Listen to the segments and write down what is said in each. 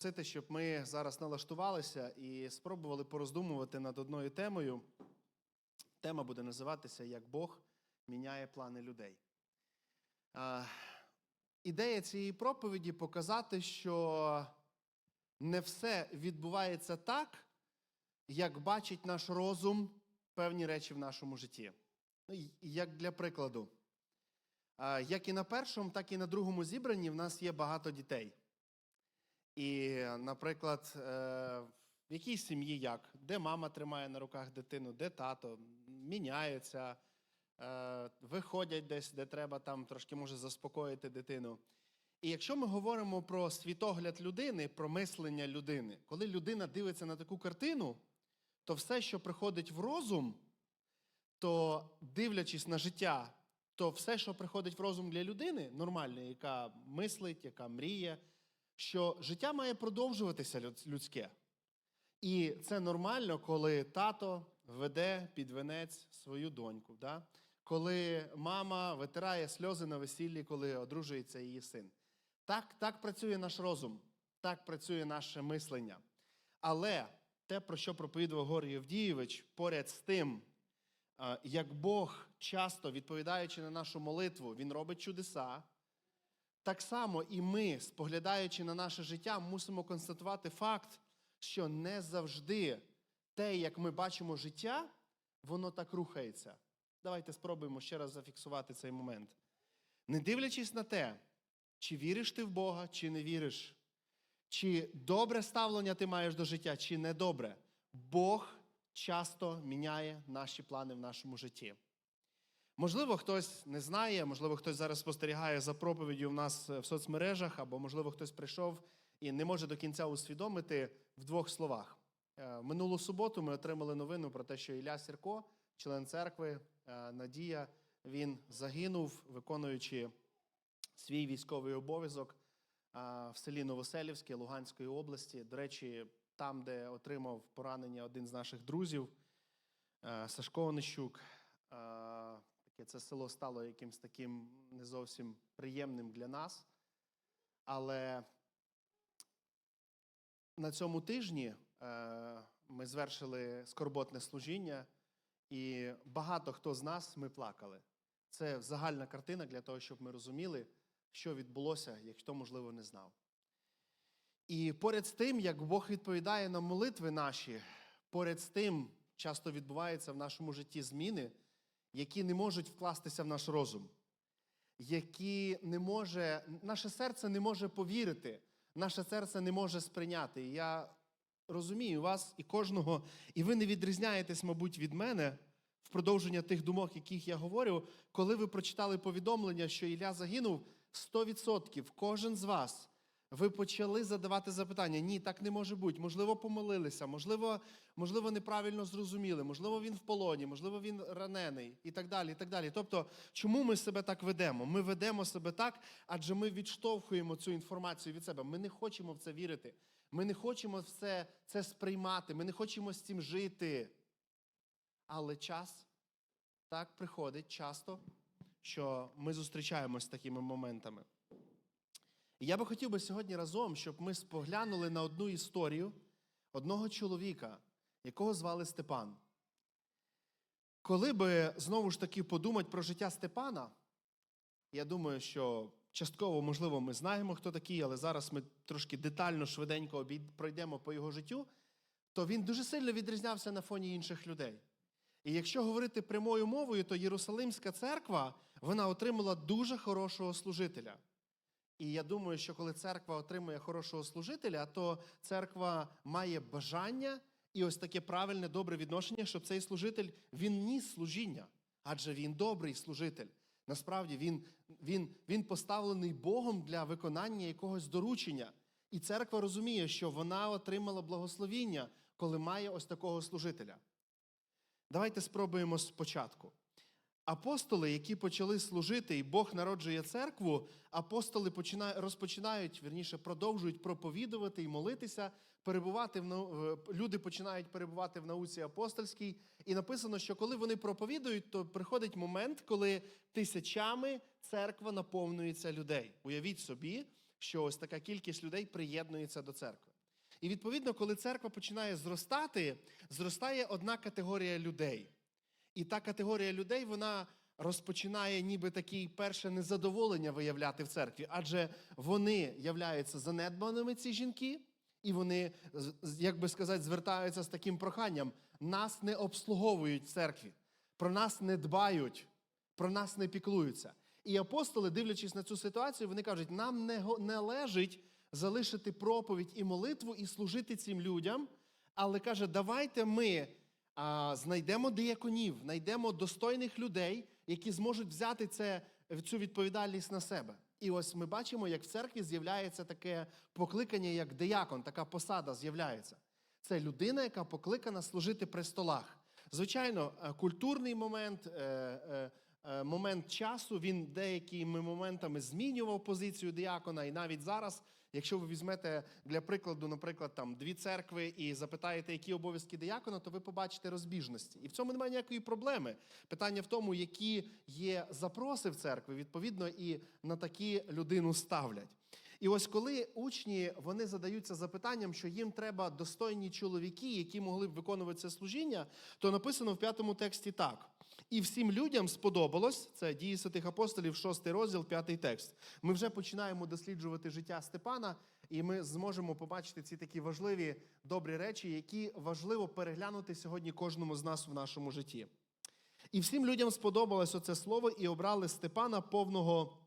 Просити, щоб ми зараз налаштувалися і спробували пороздумувати над одною темою. Тема буде називатися Як Бог міняє плани людей. А, ідея цієї проповіді показати, що не все відбувається так, як бачить наш розум певні речі в нашому житті. Ну, як для прикладу, а, як і на першому, так і на другому зібранні в нас є багато дітей. І, наприклад, е, в якій сім'ї як? Де мама тримає на руках дитину, де тато, міняються, е, виходять десь, де треба там трошки може заспокоїти дитину. І якщо ми говоримо про світогляд людини, про мислення людини, коли людина дивиться на таку картину, то все, що приходить в розум, то дивлячись на життя, то все, що приходить в розум для людини, нормальної, яка мислить, яка мріє, що життя має продовжуватися людське. І це нормально, коли тато веде під венець свою доньку. Да? Коли мама витирає сльози на весіллі, коли одружується її син. Так, так працює наш розум, так працює наше мислення. Але те, про що проповідував Горій Євдієвич, поряд з тим, як Бог часто відповідаючи на нашу молитву, Він робить чудеса. Так само і ми, споглядаючи на наше життя, мусимо констатувати факт, що не завжди те, як ми бачимо життя, воно так рухається. Давайте спробуємо ще раз зафіксувати цей момент. Не дивлячись на те, чи віриш ти в Бога, чи не віриш, чи добре ставлення ти маєш до життя, чи недобре, Бог часто міняє наші плани в нашому житті. Можливо, хтось не знає, можливо, хтось зараз спостерігає за проповіддю в нас в соцмережах, або, можливо, хтось прийшов і не може до кінця усвідомити в двох словах. Е, Минулу суботу ми отримали новину про те, що Ілля Сірко, член церкви, е, Надія, він загинув, виконуючи свій військовий обов'язок е, в селі Новоселівське Луганської області. До речі, там, де отримав поранення один з наших друзів, е, Сашко Онищук. Е, це село стало якимось таким не зовсім приємним для нас. Але на цьому тижні е, ми звершили скорботне служіння, і багато хто з нас ми плакали. Це загальна картина для того, щоб ми розуміли, що відбулося, якщо, можливо, не знав. І поряд з тим, як Бог відповідає на молитви наші, поряд з тим часто відбуваються в нашому житті зміни, які не можуть вкластися в наш розум, які не може, наше серце не може повірити, наше серце не може сприйняти. І я розумію вас і кожного, і ви не відрізняєтесь, мабуть, від мене в продовження тих думок, яких я говорю, коли ви прочитали повідомлення, що Ілля загинув, 100% кожен з вас. Ви почали задавати запитання: ні, так не може бути. Можливо, помилилися, можливо, можливо, неправильно зрозуміли, можливо, він в полоні, можливо, він ранений і так далі. і так далі. Тобто, чому ми себе так ведемо? Ми ведемо себе так, адже ми відштовхуємо цю інформацію від себе. Ми не хочемо в це вірити. Ми не хочемо все це сприймати, ми не хочемо з цим жити. Але час так приходить часто, що ми зустрічаємось з такими моментами. І я би хотів би сьогодні разом, щоб ми споглянули на одну історію одного чоловіка, якого звали Степан. Коли би знову ж таки подумати про життя Степана, я думаю, що частково, можливо, ми знаємо, хто такий, але зараз ми трошки детально, швиденько пройдемо по його життю, то він дуже сильно відрізнявся на фоні інших людей. І якщо говорити прямою мовою, то Єрусалимська церква вона отримала дуже хорошого служителя. І я думаю, що коли церква отримує хорошого служителя, то церква має бажання і ось таке правильне, добре відношення, щоб цей служитель він ніс служіння, адже він добрий служитель. Насправді він, він, він поставлений Богом для виконання якогось доручення. І церква розуміє, що вона отримала благословіння, коли має ось такого служителя. Давайте спробуємо спочатку. Апостоли, які почали служити, і Бог народжує церкву, апостоли починають, розпочинають, вірніше, продовжують проповідувати і молитися, перебувати в нау- люди починають перебувати в науці апостольській. І написано, що коли вони проповідують, то приходить момент, коли тисячами церква наповнюється людей. Уявіть собі, що ось така кількість людей приєднується до церкви. І відповідно, коли церква починає зростати, зростає одна категорія людей. І та категорія людей вона розпочинає ніби такі перше незадоволення виявляти в церкві, адже вони являються занедбаними, ці жінки, і вони, як би сказати, звертаються з таким проханням: нас не обслуговують в церкві, про нас не дбають, про нас не піклуються. І апостоли, дивлячись на цю ситуацію, вони кажуть: нам не належить залишити проповідь і молитву і служити цим людям. Але каже, давайте ми а, знайдемо дияконів, знайдемо достойних людей, які зможуть взяти це, цю відповідальність на себе. І ось ми бачимо, як в церкві з'являється таке покликання, як деякон, така посада з'являється. Це людина, яка покликана служити при столах. Звичайно, е, культурний момент, е, е, момент часу, він деякими моментами змінював позицію діакона. І навіть зараз, якщо ви візьмете для прикладу, наприклад, там дві церкви і запитаєте, які обов'язки діакона, то ви побачите розбіжності. І в цьому немає ніякої проблеми. Питання в тому, які є запроси в церкві, відповідно, і на такі людину ставлять. І ось коли учні вони задаються запитанням, що їм треба достойні чоловіки, які могли б виконувати це служіння, то написано в п'ятому тексті так. І всім людям сподобалось, це дії святих апостолів, шостий розділ, п'ятий текст. Ми вже починаємо досліджувати життя Степана, і ми зможемо побачити ці такі важливі добрі речі, які важливо переглянути сьогодні кожному з нас в нашому житті. І всім людям сподобалось оце слово, і обрали Степана повного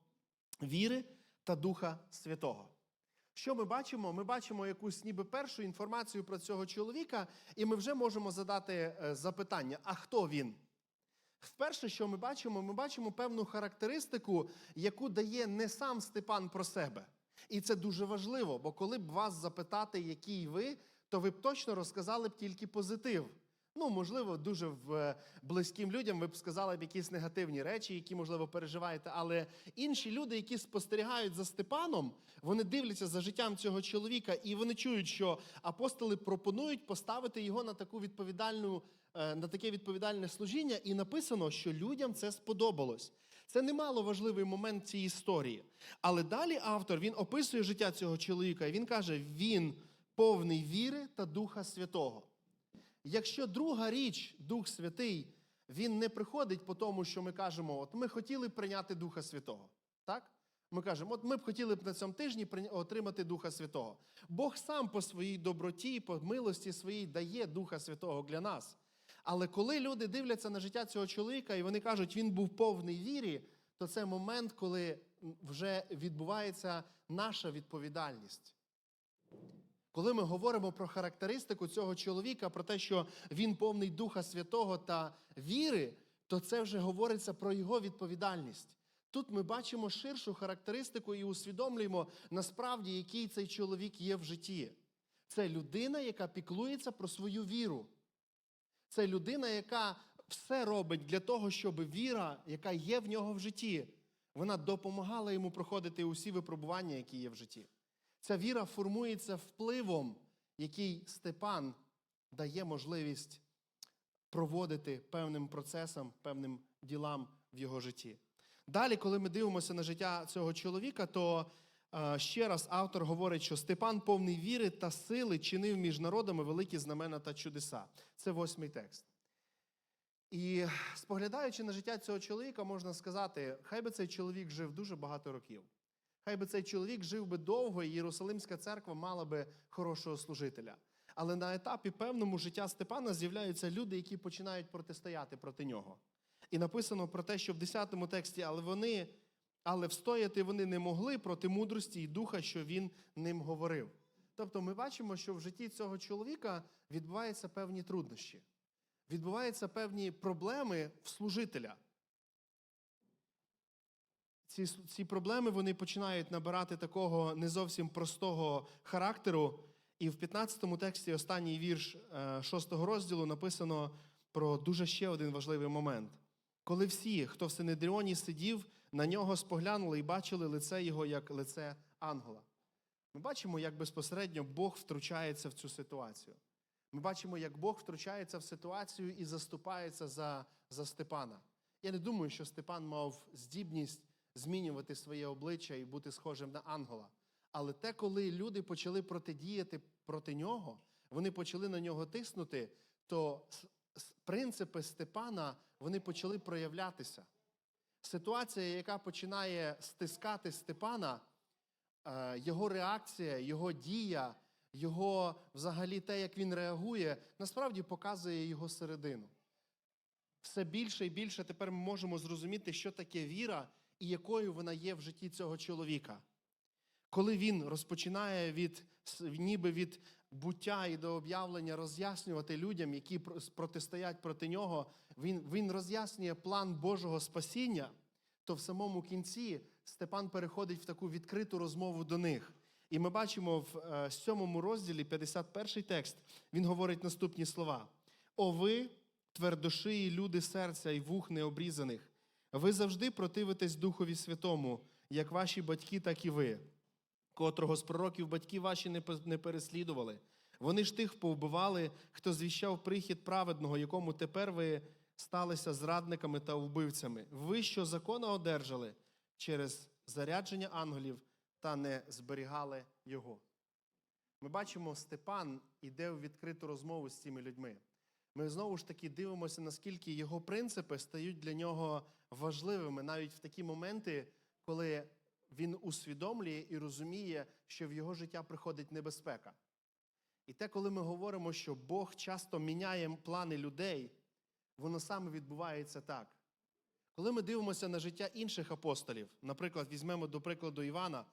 віри та Духа Святого. Що ми бачимо? Ми бачимо якусь ніби першу інформацію про цього чоловіка, і ми вже можемо задати е, запитання: а хто він? Вперше, що ми бачимо, ми бачимо певну характеристику, яку дає не сам Степан про себе. І це дуже важливо, бо коли б вас запитати, який ви, то ви б точно розказали б тільки позитив. Ну, можливо, дуже в е, близьким людям ви б сказали б якісь негативні речі, які, можливо, переживаєте. Але інші люди, які спостерігають за Степаном, вони дивляться за життям цього чоловіка, і вони чують, що апостоли пропонують поставити його на таку відповідальну, е, на таке відповідальне служіння, і написано, що людям це сподобалось. Це немало важливий момент цієї історії. Але далі автор він описує життя цього чоловіка, і він каже: він повний віри та Духа Святого. Якщо друга річ, Дух Святий, він не приходить по тому, що ми кажемо, от ми хотіли б прийняти Духа Святого. Так? Ми кажемо, от ми б хотіли б на цьому тижні отримати Духа Святого. Бог сам по своїй доброті, по милості своїй дає Духа Святого для нас. Але коли люди дивляться на життя цього чоловіка і вони кажуть, він був повний вірі, то це момент, коли вже відбувається наша відповідальність. Коли ми говоримо про характеристику цього чоловіка, про те, що він повний Духа Святого та віри, то це вже говориться про його відповідальність. Тут ми бачимо ширшу характеристику і усвідомлюємо насправді, який цей чоловік є в житті. Це людина, яка піклується про свою віру. Це людина, яка все робить для того, щоб віра, яка є в нього в житті, вона допомагала йому проходити усі випробування, які є в житті. Ця віра формується впливом, який Степан дає можливість проводити певним процесам, певним ділам в його житті. Далі, коли ми дивимося на життя цього чоловіка, то е, ще раз автор говорить, що Степан повний віри та сили чинив між народами великі знамена та чудеса. Це восьмий текст. І споглядаючи на життя цього чоловіка, можна сказати, хай би цей чоловік жив дуже багато років. Хай би цей чоловік жив би довго, і Єрусалимська церква мала би хорошого служителя. Але на етапі певному життя Степана з'являються люди, які починають протистояти проти нього. І написано про те, що в 10 тексті, але вони, але встояти вони не могли проти мудрості і духа, що він ним говорив. Тобто ми бачимо, що в житті цього чоловіка відбуваються певні труднощі, відбуваються певні проблеми в служителя ці, ці проблеми вони починають набирати такого не зовсім простого характеру. І в 15 тексті останній вірш 6 розділу написано про дуже ще один важливий момент. Коли всі, хто в Синедріоні сидів, на нього споглянули і бачили лице його як лице ангела. Ми бачимо, як безпосередньо Бог втручається в цю ситуацію. Ми бачимо, як Бог втручається в ситуацію і заступається за, за Степана. Я не думаю, що Степан мав здібність змінювати своє обличчя і бути схожим на ангела. Але те, коли люди почали протидіяти проти нього, вони почали на нього тиснути, то принципи Степана вони почали проявлятися. Ситуація, яка починає стискати Степана, е, його реакція, його дія, його взагалі те, як він реагує, насправді показує його середину. Все більше і більше тепер ми можемо зрозуміти, що таке віра і якою вона є в житті цього чоловіка. Коли він розпочинає від ніби від буття і до об'явлення роз'яснювати людям, які про- протистоять проти нього, він, він роз'яснює план Божого спасіння, то в самому кінці Степан переходить в таку відкриту розмову до них. І ми бачимо в е, сьомому розділі, 51 текст, він говорить наступні слова: О, ви, твердошиї люди серця і вух необрізаних, ви завжди противитесь Духові Святому, як ваші батьки, так і ви, котрого з пророків батьки ваші не переслідували. Вони ж тих повбивали, хто звіщав прихід праведного, якому тепер ви сталися зрадниками та вбивцями. Ви що закона одержали через зарядження ангелів та не зберігали його. Ми бачимо, Степан іде в відкриту розмову з цими людьми. Ми знову ж таки дивимося, наскільки його принципи стають для нього важливими навіть в такі моменти, коли він усвідомлює і розуміє, що в його життя приходить небезпека. І те, коли ми говоримо, що Бог часто міняє плани людей, воно саме відбувається так. Коли ми дивимося на життя інших апостолів, наприклад, візьмемо до прикладу Івана,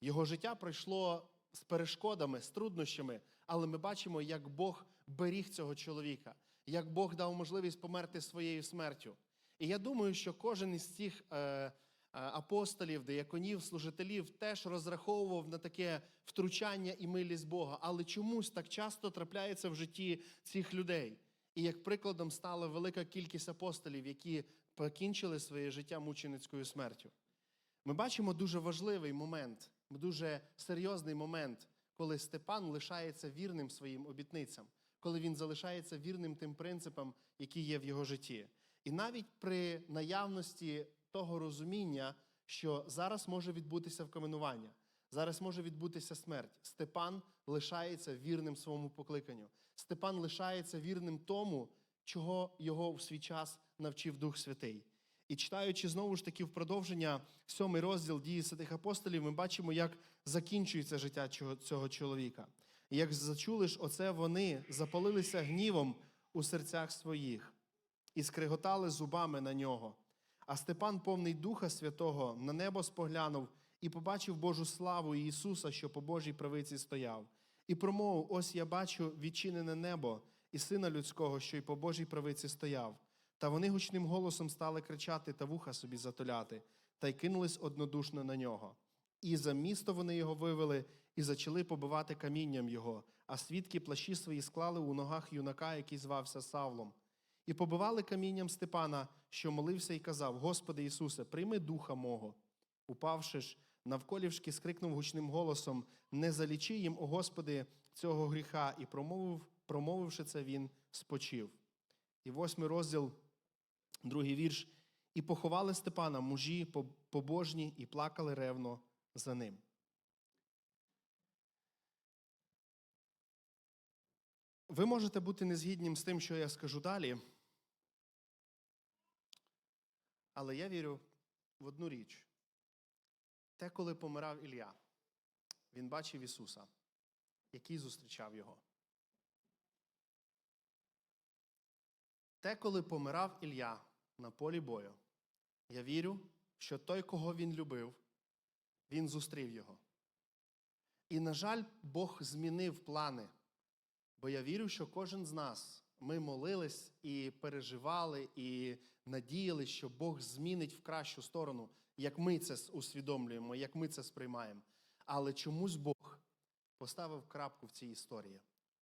його життя пройшло з перешкодами, з труднощами, але ми бачимо, як Бог беріг цього чоловіка, як Бог дав можливість померти своєю смертю. І я думаю, що кожен із цих е, е, апостолів, деяконів, служителів теж розраховував на таке втручання і милість Бога, але чомусь так часто трапляється в житті цих людей. І як прикладом стала велика кількість апостолів, які покінчили своє життя мученицькою смертю. Ми бачимо дуже важливий момент, дуже серйозний момент, коли Степан лишається вірним своїм обітницям, коли він залишається вірним тим принципам, які є в його житті. І навіть при наявності того розуміння, що зараз може відбутися вкаменування, зараз може відбутися смерть, Степан лишається вірним своєму покликанню. Степан лишається вірним тому, чого його в свій час навчив Дух Святий. І читаючи знову ж таки в продовження сьомий розділ дії святих апостолів, ми бачимо, як закінчується життя цього- чоловіка. І як зачули ж оце вони запалилися гнівом у серцях своїх і скриготали зубами на нього. А Степан, повний Духа Святого, на небо споглянув і побачив Божу славу Ісуса, що по Божій правиці стояв, і промовив: Ось я бачу відчинене небо і сина людського, що й по Божій правиці стояв. Та вони гучним голосом стали кричати та вуха собі затуляти, та й кинулись однодушно на нього. І за місто вони його вивели і зачали побивати камінням його, а свідки плащі свої склали у ногах юнака, який звався Савлом. І побивали камінням Степана, що молився і казав: Господи Ісусе, прийми духа мого. Упавши ж, навколішки скрикнув гучним голосом: Не залічи їм, о Господи, цього гріха, і промовив, промовивши це, він спочив. І восьмий розділ, другий вірш. І поховали Степана мужі по- побожні і плакали ревно за ним. Ви можете бути незгіднім з тим, що я скажу далі. Але я вірю в одну річ. Те, коли помирав Ілля, він бачив Ісуса, який зустрічав його. Те, коли помирав Ілля на полі бою, я вірю, що той, кого він любив, він зустрів його. І, на жаль, Бог змінив плани. Бо я вірю, що кожен з нас ми молились і переживали, і надіялись, що Бог змінить в кращу сторону, як ми це усвідомлюємо, як ми це сприймаємо. Але чомусь Бог поставив крапку в цій історії,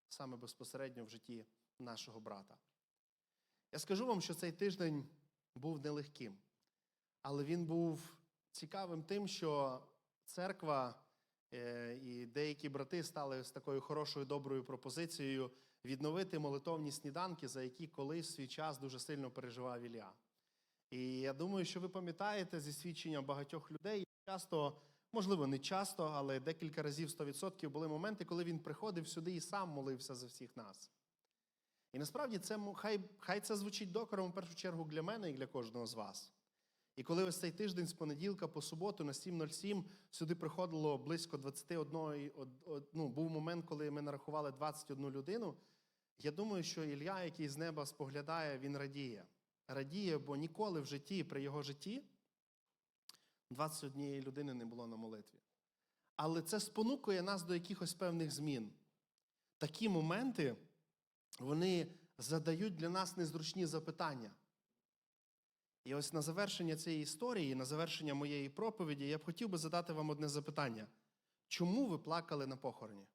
саме безпосередньо в житті нашого брата. Я скажу вам, що цей тиждень був нелегким, але він був цікавим тим, що церква е, і деякі брати стали з такою хорошою доброю пропозицією відновити молитовні сніданки, за які колись в свій час дуже сильно переживав Ілля. І я думаю, що ви пам'ятаєте зі свідчення багатьох людей, часто Можливо, не часто, але декілька разів 100% були моменти, коли він приходив сюди і сам молився за всіх нас. І насправді це хай, хай це звучить докором в першу чергу для мене і для кожного з вас. І коли ось цей тиждень з понеділка по суботу на 7.07 сюди приходило близько 21, од- од- ну, був момент, коли ми нарахували 21 людину. Я думаю, що Ілля, який з неба споглядає, він радіє. Радіє, бо ніколи в житті, при його житті, 21 людини не було на молитві. Але це спонукує нас до якихось певних змін. Такі моменти, вони задають для нас незручні запитання. І ось на завершення цієї історії, на завершення моєї проповіді, я б хотів би задати вам одне запитання. Чому ви плакали на похороні?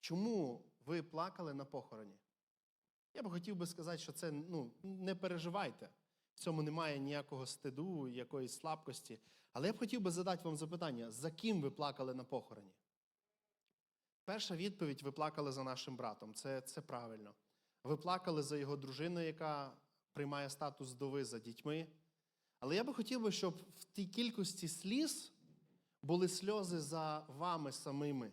Чому ви плакали на похороні? Я би хотів би сказати, що це ну, не переживайте. В цьому немає ніякого стиду, якоїсь слабкості. Але я б хотів би задати вам запитання, за ким ви плакали на похороні? Перша відповідь ви плакали за нашим братом. Це, це правильно. Ви плакали за його дружиною, яка приймає статус вдови за дітьми. Але я би хотів би, щоб в тій кількості сліз були сльози за вами самими.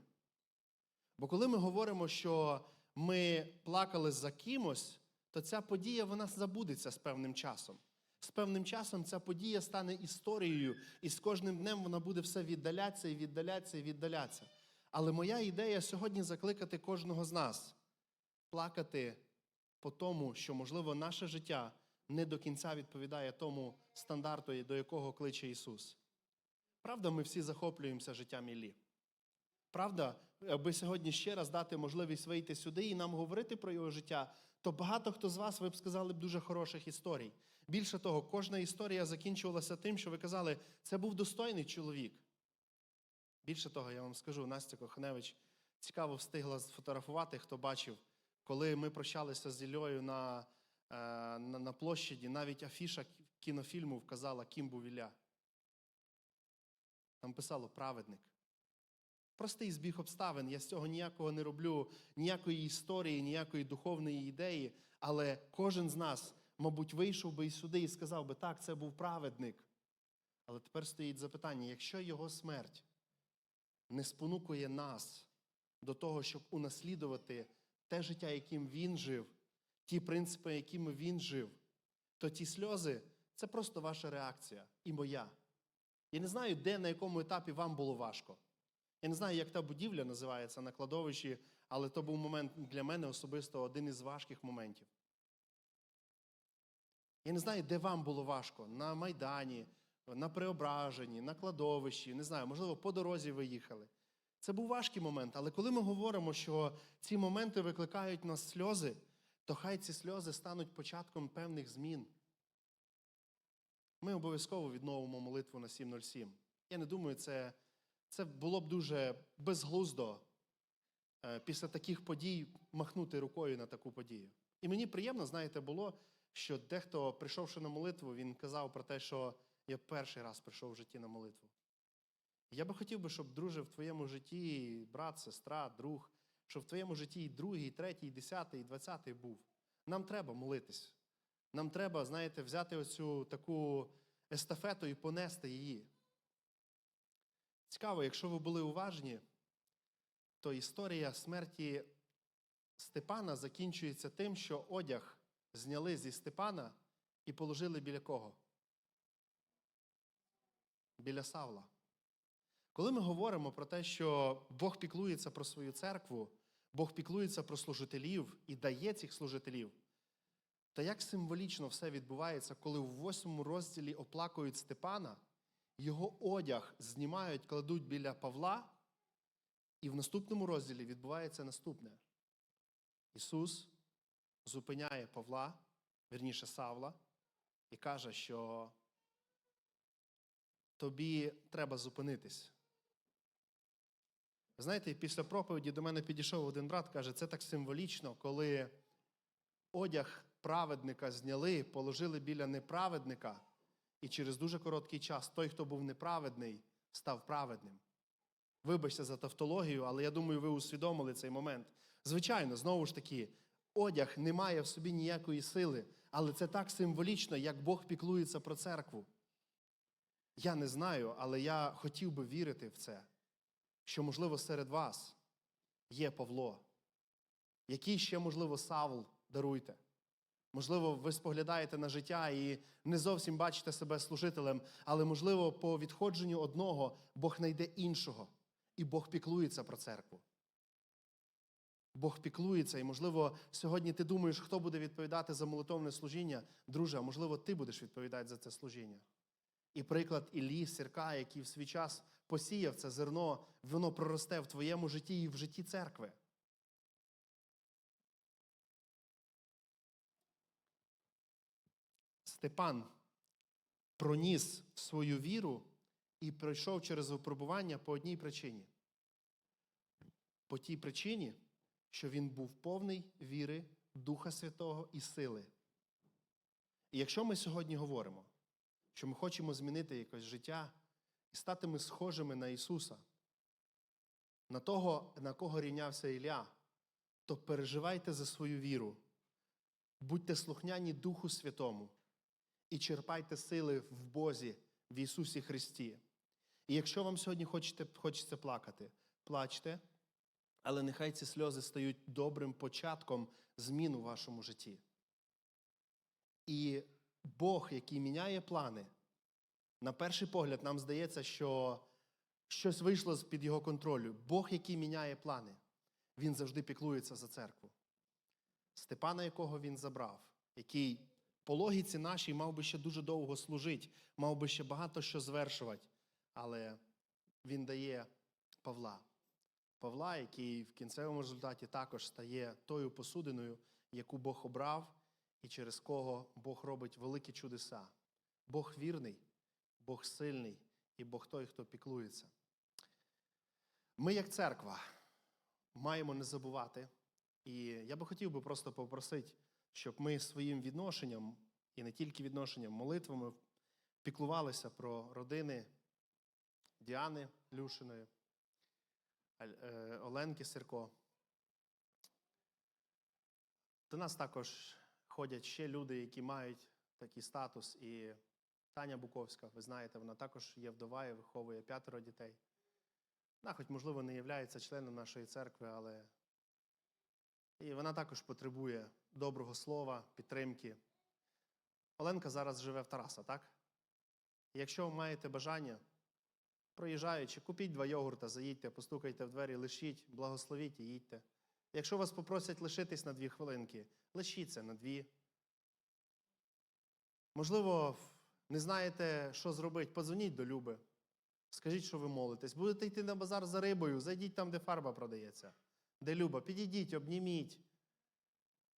Бо коли ми говоримо, що ми плакали за кимось, то ця подія вона забудеться з певним часом. З певним часом ця подія стане історією, і з кожним днем вона буде все віддалятися і віддалятися і віддалятися. Але моя ідея сьогодні закликати кожного з нас плакати по тому, що, можливо, наше життя не до кінця відповідає тому стандарту, до якого кличе Ісус. Правда, ми всі захоплюємося життям Іллі. Правда, аби сьогодні ще раз дати можливість вийти сюди і нам говорити про його життя, то багато хто з вас ви б сказали б дуже хороших історій. Більше того, кожна історія закінчувалася тим, що ви казали, це був достойний чоловік. Більше того, я вам скажу, Настя Коханевич цікаво встигла сфотографувати, хто бачив, коли ми прощалися з Іллею на, е, на, на площаді, навіть афіша кінофільму вказала, ким був Ілля. Там писало праведник. Простий збіг обставин. Я з цього ніякого не роблю, ніякої історії, ніякої духовної ідеї. Але кожен з нас, мабуть, вийшов би і сюди і сказав би, так, це був праведник. Але тепер стоїть запитання: якщо його смерть не спонукує нас до того, щоб унаслідувати те життя, яким він жив, ті принципи, якими він жив, то ті сльози це просто ваша реакція і моя. Я не знаю, де на якому етапі вам було важко. Я не знаю, як та будівля називається на кладовищі, але то був момент для мене особисто один із важких моментів. Я не знаю, де вам було важко на Майдані, на Преображенні, на кладовищі, не знаю, можливо, по дорозі ви їхали. Це був важкий момент, але коли ми говоримо, що ці моменти викликають нас сльози, то хай ці сльози стануть початком певних змін. Ми обов'язково відновимо молитву на 7.07. Я не думаю, це, це було б дуже безглуздо е, після таких подій махнути рукою на таку подію. І мені приємно, знаєте, було, що дехто, прийшовши на молитву, він казав про те, що я перший раз прийшов в житті на молитву. Я би хотів би, щоб, друже, в твоєму житті брат, сестра, друг, щоб в твоєму житті і другий, і третій, і десятий, і двадцятий був. Нам треба молитись. Нам треба, знаєте, взяти оцю таку естафету і понести її. Цікаво, якщо ви були уважні, то історія смерті Степана закінчується тим, що одяг зняли зі Степана і положили біля кого? Біля Савла. Коли ми говоримо про те, що Бог піклується про свою церкву, Бог піклується про служителів і дає цих служителів, то як символічно все відбувається, коли в восьмому розділі оплакують Степана, його одяг знімають, кладуть біля Павла, і в наступному розділі відбувається наступне. Ісус зупиняє Павла, вірніше Савла, і каже, що тобі треба зупинитись. Знаєте, після проповіді до мене підійшов один брат, каже, це так символічно, коли одяг праведника зняли, положили біля неправедника, і через дуже короткий час той, хто був неправедний, став праведним. Вибачте за тавтологію, але я думаю, ви усвідомили цей момент. Звичайно, знову ж таки, одяг не має в собі ніякої сили, але це так символічно, як Бог піклується про церкву. Я не знаю, але я хотів би вірити в це, що, можливо, серед вас є Павло, який ще, можливо, Савл даруйте. Можливо, ви споглядаєте на життя і не зовсім бачите себе служителем, але, можливо, по відходженню одного Бог знайде іншого, і Бог піклується про церкву. Бог піклується, і, можливо, сьогодні ти думаєш, хто буде відповідати за молитовне служіння. Друже, а можливо, ти будеш відповідати за це служіння. І приклад Іллі, Сірка, який в свій час посіяв це зерно, воно проросте в твоєму житті і в житті церкви. Степан проніс свою віру і пройшов через випробування по одній причині. По тій причині, що він був повний віри Духа Святого і сили. І якщо ми сьогодні говоримо, що ми хочемо змінити якось життя і стати ми схожими на Ісуса, на того, на кого рівнявся Ілля, то переживайте за свою віру, будьте слухняні Духу Святому і черпайте сили в Бозі, в Ісусі Христі. І якщо вам сьогодні хочете, хочеться плакати, плачте, але нехай ці сльози стають добрим початком змін у вашому житті. І Бог, який міняє плани, на перший погляд, нам здається, що щось вийшло з-під його контролю. Бог, який міняє плани, він завжди піклується за церкву. Степана, якого він забрав, який по логіці нашій мав би ще дуже довго служити, мав би ще багато що звершувати, але він дає Павла. Павла, який в кінцевому результаті також стає тою посудиною, яку Бог обрав, і через кого Бог робить великі чудеса. Бог вірний, Бог сильний і Бог той, хто піклується. Ми, як церква, маємо не забувати. І я би хотів би просто попросити, щоб ми своїм відношенням, і не тільки відношенням, молитвами піклувалися про родини Діани Люшиної, е, Оленки Сирко. До нас також ходять ще люди, які мають такий статус. І Таня Буковська, ви знаєте, вона також є вдова і виховує п'ятеро дітей. Вона, хоч, можливо, не є членом нашої церкви, але і вона також потребує доброго слова, підтримки. Оленка зараз живе в Тараса, так? Якщо маєте бажання, проїжджаючи, купіть два йогурта, заїдьте, постукайте в двері, лишіть, благословіть і їдьте. Якщо вас попросять лишитись на дві хвилинки, лишіться на дві. Можливо, не знаєте, що зробити, подзвоніть до Люби. Скажіть, що ви молитесь. Будете йти на базар за рибою, зайдіть там, де фарба продається. Де Люба, підійдіть, обніміть.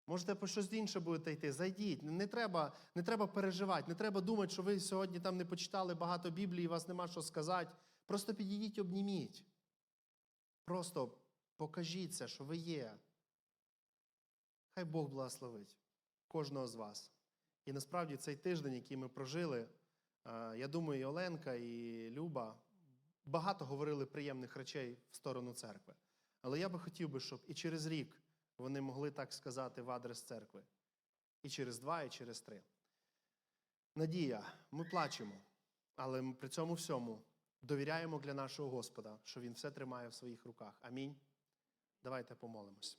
Можете по щось інше будете йти, зайдіть. Не треба, не треба переживати, не треба думати, що ви сьогодні там не почитали багато Біблії, і вас нема що сказати. Просто підійдіть, обніміть. Просто покажіться, що ви є. Хай Бог благословить кожного з вас. І насправді цей тиждень, який ми прожили, е, я думаю, і Оленка, і Люба багато говорили приємних речей в сторону церкви. Але я би хотів би, щоб і через рік вони могли так сказати в адрес церкви. І через два, і через три. Надія, ми плачемо, але ми при цьому всьому довіряємо для нашого Господа, що Він все тримає в своїх руках. Амінь. Давайте помолимось.